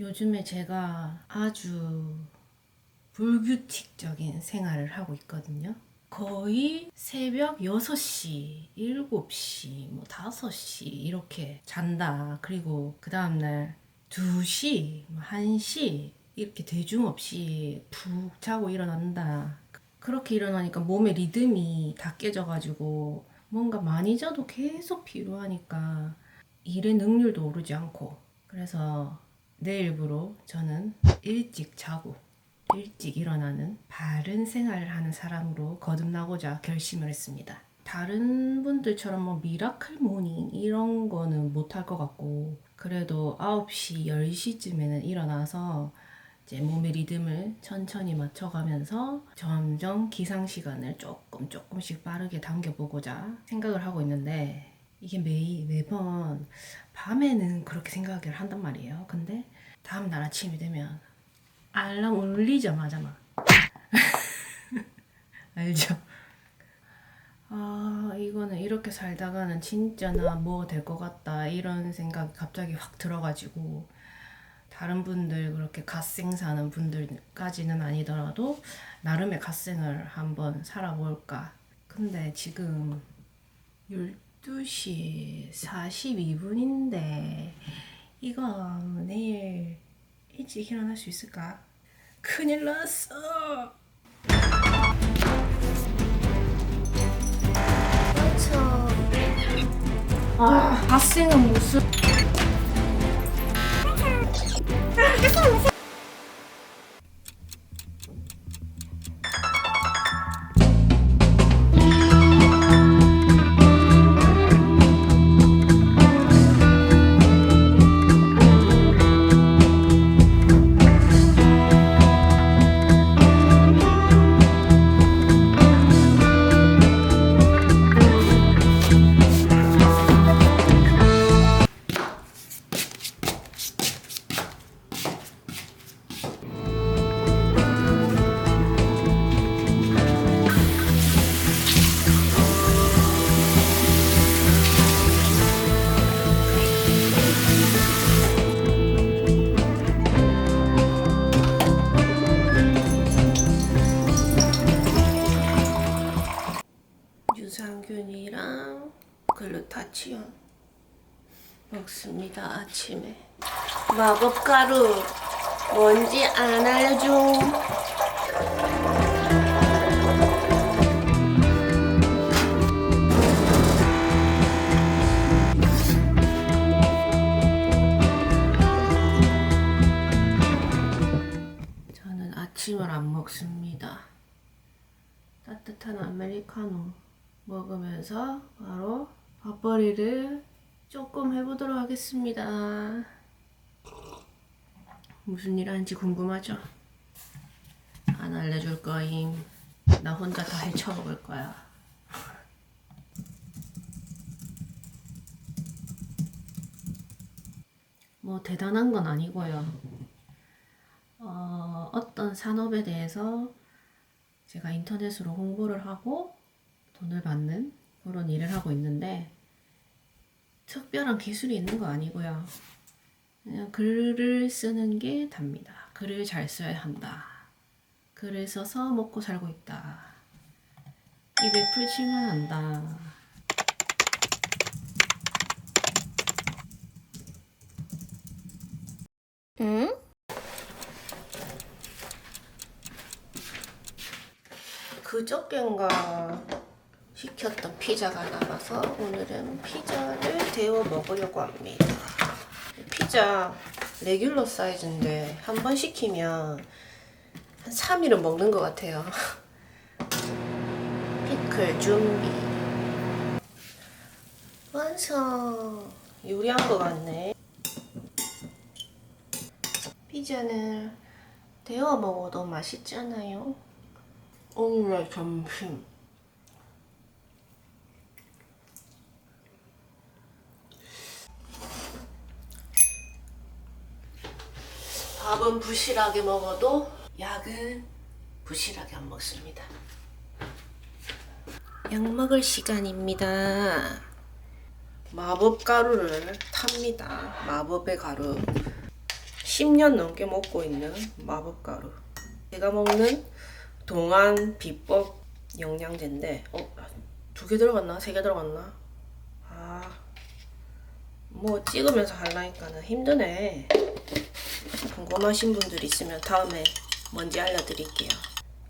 요즘에 제가 아주 불규칙적인 생활을 하고 있거든요. 거의 새벽 6시, 7시, 뭐 5시 이렇게 잔다. 그리고 그 다음날 2시, 뭐 1시 이렇게 대중 없이 푹 자고 일어난다. 그렇게 일어나니까 몸의 리듬이 다 깨져가지고 뭔가 많이 자도 계속 피로하니까 일의 능률도 오르지 않고 그래서 내일부로 저는 일찍 자고 일찍 일어나는 바른 생활을 하는 사람으로 거듭나고자 결심을 했습니다. 다른 분들처럼 뭐 미라클 모닝 이런 거는 못 할 것 같고 그래도 9시, 10시쯤에는 일어나서 이제 몸의 리듬을 천천히 맞춰가면서 점점 기상 시간을 조금 조금씩 빠르게 당겨보고자 생각을 하고 있는데 이게 매일 매번 밤에는 그렇게 생각을 한단 말이에요. 근데 다음 날 아침이 되면 알람 울리자마자 막 알죠? 아 이거는 이렇게 살다가는 진짜 나 뭐 될 것 같다 이런 생각이 갑자기 확 들어가지고 다른 분들 그렇게 갓생 사는 분들까지는 아니더라도 나름의 갓생을 한번 살아볼까 근데 지금 12시 42분인데 이거 내일 일찍 일어날 수 있을까? 큰일 났어 그렇죠. 아 갓생은 무슨 아침에. 마법 가루 뭔지 안 알려줘. 저는 아침을 안 먹습니다. 따뜻한 아메리카노 먹으면서 바로 밥벌이를 조금 해보도록 하겠습니다. 무슨 일 하는지 궁금하죠? 안 알려줄 거임. 나 혼자 다 헤쳐먹을 거야. 뭐 대단한 건 아니고요. 어, 어떤 산업에 대해서 제가 인터넷으로 홍보를 하고 돈을 받는 그런 일을 하고 있는데 특별한 기술이 있는 거 아니고요. 그냥 글을 쓰는 게 답니다. 글을 잘 써야 한다. 글을 써서 먹고 살고 있다. 입에 풀칠만 한다. 응? 그저께인가 시켰던 피자가 남아서 오늘은 피자를 데워 먹으려고 합니다. 피자 레귤러 사이즈인데 한 번 시키면 한 3일은 먹는 것 같아요. 피클 준비. 완성. 요리한 것 같네. 피자는 데워 먹어도 맛있잖아요. 오늘의 점심 밥은 부실하게 먹어도 약은 부실하게 안 먹습니다. 약 먹을 시간입니다. 마법 가루를 탑니다. 마법의 가루. 10년 넘게 먹고 있는 마법 가루. 제가 먹는 동안 비법 영양제인데, 어, 두 개 들어갔나? 세 개 들어갔나? 아, 뭐 찍으면서 하려니까는 힘드네. 궁금하신 분들 있으면 다음에 뭔지 알려드릴게요.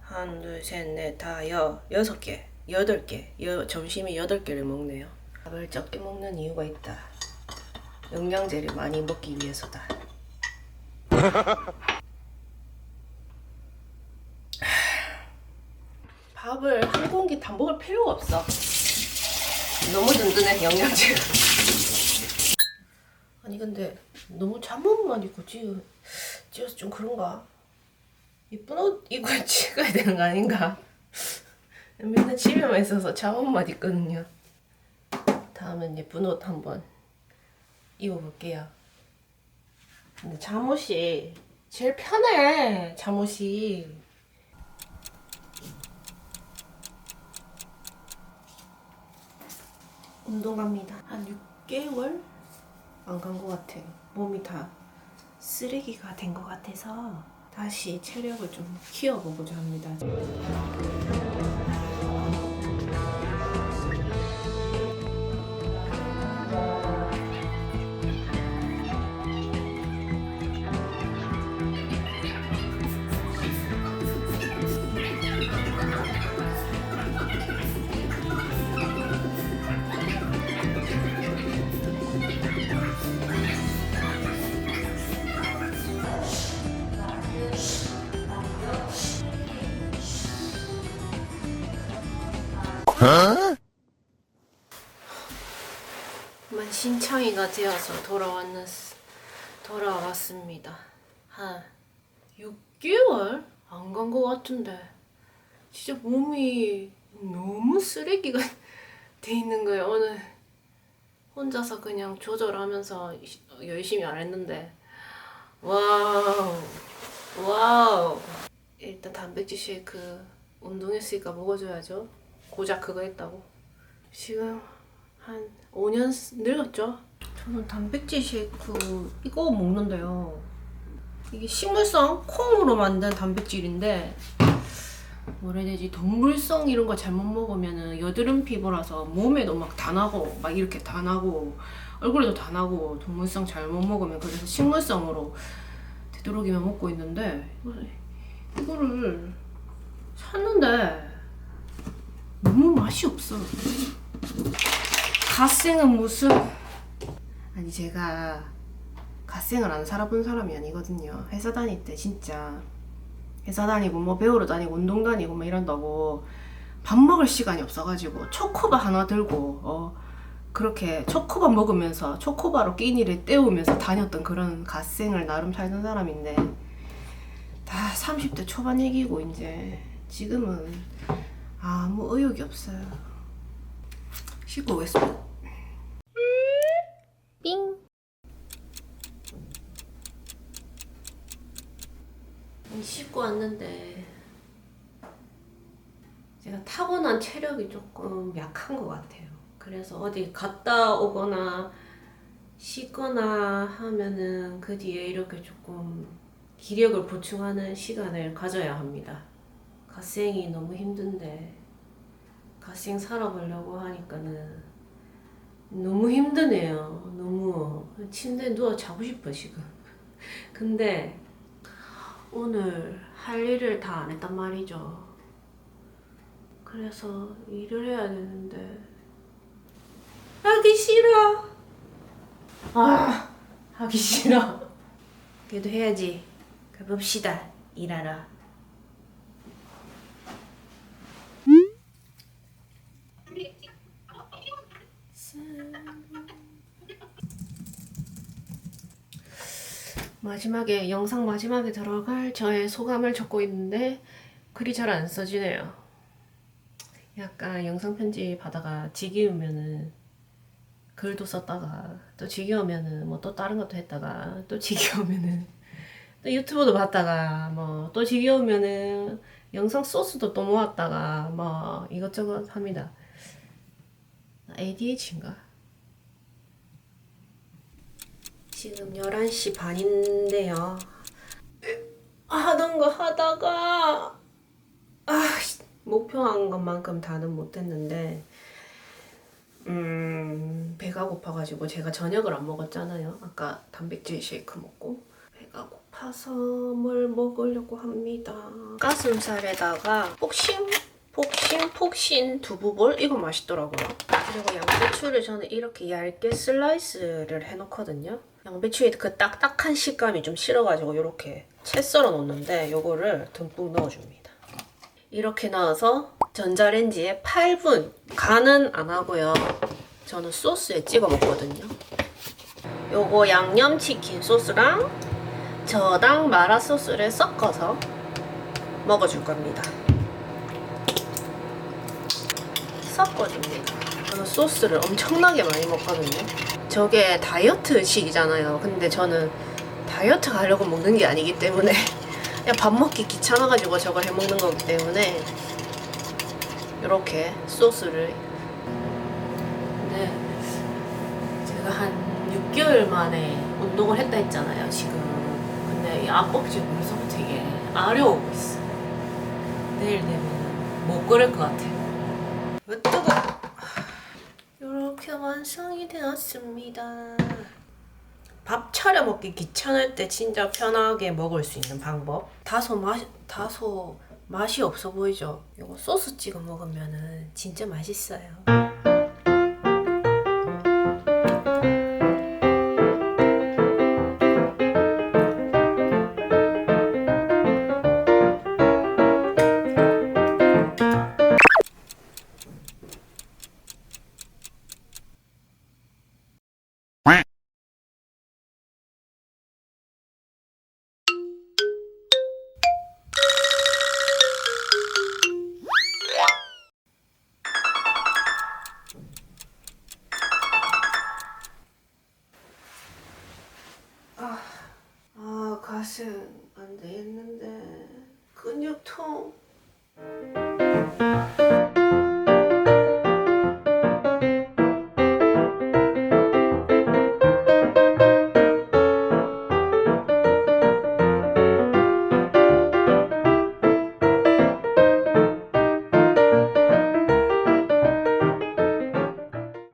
한, 둘, 셋, 넷, 다, 여, 여섯 개, 여덟 개. 여, 점심에 여덟 개를 먹네요. 밥을 적게 먹는 이유가 있다. 영양제를 많이 먹기 위해서다. 밥을 한 공기 다 먹을 필요가 없어. 너무 든든해 영양제가. 아니 근데 너무 잠옷만 입고 찍어 찍어서 좀 그런가? 이쁜 옷 입고 찍어야 되는 거 아닌가? 맨날 집에만 있어서 잠옷만 입거든요. 다음엔 예쁜 옷 한번 입어볼게요. 근데 잠옷이 제일 편해. 잠옷이. 운동 갑니다. 한 6개월 안 간 것 같아요. 몸이 다 쓰레기가 된 것 같아서 다시 체력을 좀 키워보고자 합니다. 만신창이가 되어서 돌아왔는 돌아왔습니다. 한 6개월 안 간 것 같은데 진짜 몸이 너무 쓰레기가 돼 있는 거예요. 오늘 혼자서 그냥 조절하면서 열심히 안 했는데 와우 와우 일단 단백질 쉐이크 운동했으니까 먹어줘야죠. 고작 그거 했다고. 지금 한 5년 늙었죠? 저는 단백질 쉐이크 이거 먹는데요. 이게 식물성 콩으로 만든 단백질인데 뭐라 해야 되지 동물성 이런 거 잘못 먹으면은 여드름 피부라서 몸에도 막 다 나고 막 이렇게 다 나고 얼굴에도 다 나고 동물성 잘못 먹으면 그래서 식물성으로 되도록이면 먹고 있는데 이거- 이거를 샀는데 너무 맛이 없어. 갓생은 무슨 아니 제가 갓생을 안 살아본 사람이 아니거든요. 회사 다닐 때 진짜 회사 다니고 뭐 배우러 다니고 운동 다니고 뭐 이런다고 밥 먹을 시간이 없어가지고 초코바 하나 들고 어 그렇게 초코바 먹으면서 초코바로 끼니를 때우면서 다녔던 그런 갓생을 나름 살던 사람인데 다 30대 초반 얘기고 이제 지금은 아무 의욕이 없어요. 씻고 오겠습니다. 삥. 씻고 왔는데 제가 타고난 체력이 조금 약한 것 같아요. 그래서 어디 갔다 오거나 씻거나 하면은 그 뒤에 이렇게 조금 기력을 보충하는 시간을 가져야 합니다. 갓생이 너무 힘든데 갓생 살아보려고 하니까는 너무 힘드네요. 너무 침대에 누워 자고 싶어 지금. 근데 오늘 할 일을 다 안 했단 말이죠. 그래서 일을 해야 되는데 하기 싫어. 아 하기 싫어. 그래도 해야지. 가봅시다. 일하러. 마지막에 영상 마지막에 들어갈 저의 소감을 적고 있는데 글이 잘 안 써지네요. 약간 영상 편집 하다가 지기우면은 글도 썼다가 또 지겨우면은 뭐 또 다른 것도 했다가 또 지겨우면은 또 유튜브도 봤다가 뭐 또 지겨우면은 영상 소스도 또 모았다가 뭐 이것저것 합니다. ADH인가? 지금 11시 반인데요. 하던 거 하다가 아, 씨, 목표한 것만큼 다는 못했는데 음, 배가 고파가지고 제가 저녁을 안 먹었잖아요. 아까 단백질 쉐이크 먹고 배가 고파서 뭘 먹으려고 합니다. 가슴살에다가 폭신 폭신 폭신 두부볼 이거 맛있더라고요. 그리고 양배추를 저는 이렇게 얇게 슬라이스를 해놓거든요. 양배추의 그 딱딱한 식감이 좀 싫어가지고 이렇게 채 썰어 놓는데 요거를 듬뿍 넣어줍니다. 이렇게 넣어서 전자레인지에 8분 간은 안 하고요. 저는 소스에 찍어 먹거든요. 요거 양념치킨 소스랑 저당 마라 소스를 섞어서 먹어줄 겁니다. 섞어줍니다. 저는 소스를 엄청나게 많이 먹거든요. 저게 다이어트식이잖아요. 근데 저는 다이어트 가려고 먹는 게 아니기 때문에 그냥 밥 먹기 귀찮아가지고 저걸 해 먹는 거기 때문에 이렇게 소스를. 네 제가 한 6개월 만에 운동을 했다 했잖아요 지금. 근데 이 앞벅지 벌써부터 되게 아려오고 있어 내일 되면 못 걸을 것 같아요. 으 뜨거 이렇게 완성이 되었습니다 밥 차려 먹기 귀찮을 때 진짜 편하게 먹을 수 있는 방법. 다소 맛 다소 맛이 없어 보이죠? 이거 소스 찍어 먹으면은 진짜 맛있어요. 안 되겠는데 근육통.